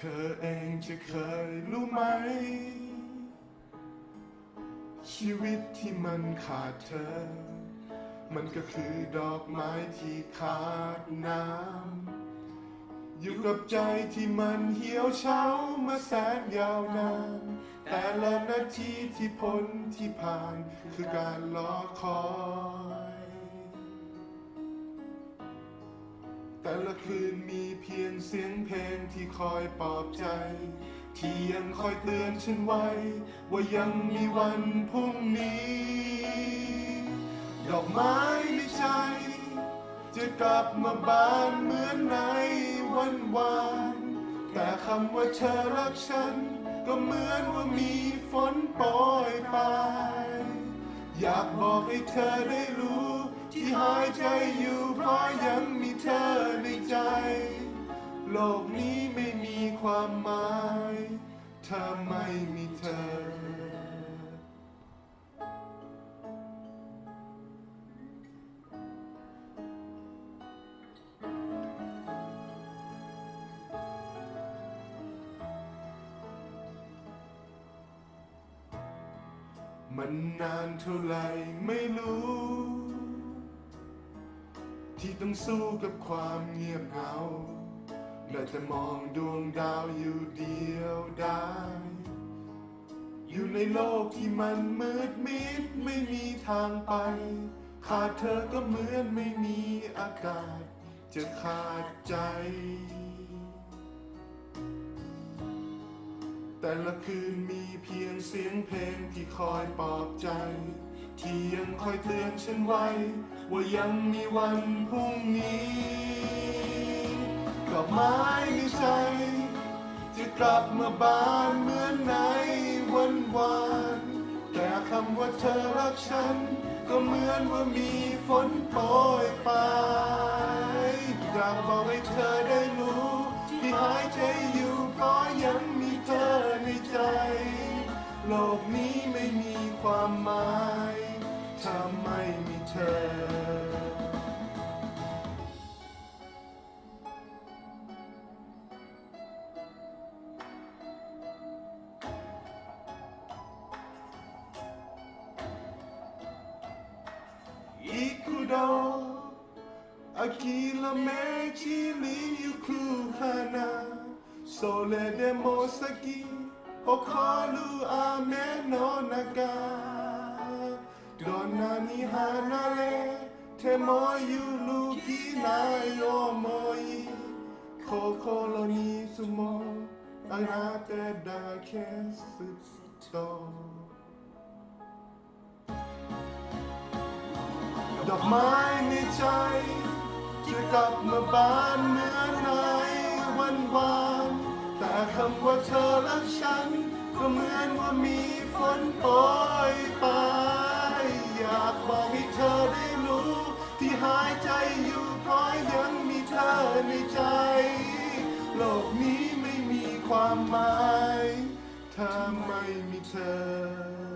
ธอเองจะเคยรู้ไหม ชีวิตที่มันขาดเธอ มันก็คือดอกไม้ที่ขาดน้ำอยู่กับใจที่มันเหี่ยวเฉามาแสนยาวนาน แต่ละนาทีที่พ้นที่ผ่านคือการรอคอย แต่ละคืนมีเพียงเสียงเพลงที่คอยปลอบใจ ที่ยังคอยเตือนฉันไว้ ว่ายังมีวันพรุ่งนี้ ดอกไม้ในใจ จะกลับมาบานเหมือนในวันวานแต่คำว่าเธอรักฉัน ก็เหมือนว่ามีฝนโปรยปลายอยากบอกให้เธอได้รู้ ที่หายใจอยู่เพราะยังมีเธอในใจ โลกนี้ไม่มีความหมาย ถ้าไม่มีเธอ มันนานเท่าไหร่ไม่รู้ ที่ต้องสู้กับความเงียบเหงาได้แต่มองดวงดาวอยู่เดียวดายอยู่ในโลกที่มันมืดมิดไม่มีทางไป ขาดเธอก็เหมือนไม่มีอากาศ จะขาดใจ แต่ละคืนมีเพียงเสียงเพลงที่คอยปลอบใจ ที่ยังคอยเตือนฉันไว้ ว่ายังมีวันพรุ่งนี้ดอกไม้ในใจจะกลับมาบานเหมือนในวันวานแต่คำว่าเธอรักฉัน ก็เหมือนว่ามีฝนโปรยปลายอยากบอกให้เธอ โลกนี้ไม่มีความหมายถ้าไม่มีเธออีคูโดอากิลาเมชิลิยูครูฮานาโซเลเดโมสกิ Hokalu ame no naga Donna ni hanale Temo yulu ki yo moi Kokoro ni sumo Anate da kesuto ดอกไม้ในใจจะกลับมาบานเหมือ ก็เหมือนว่ามีฝนโปรยปลายอยากบอกให้เธอได้รู้ ที่หายใจอยู่เพราะยังมีเธอในใจ โลกนี้ไม่มีความหมาย ถ้าไม่มีเธอ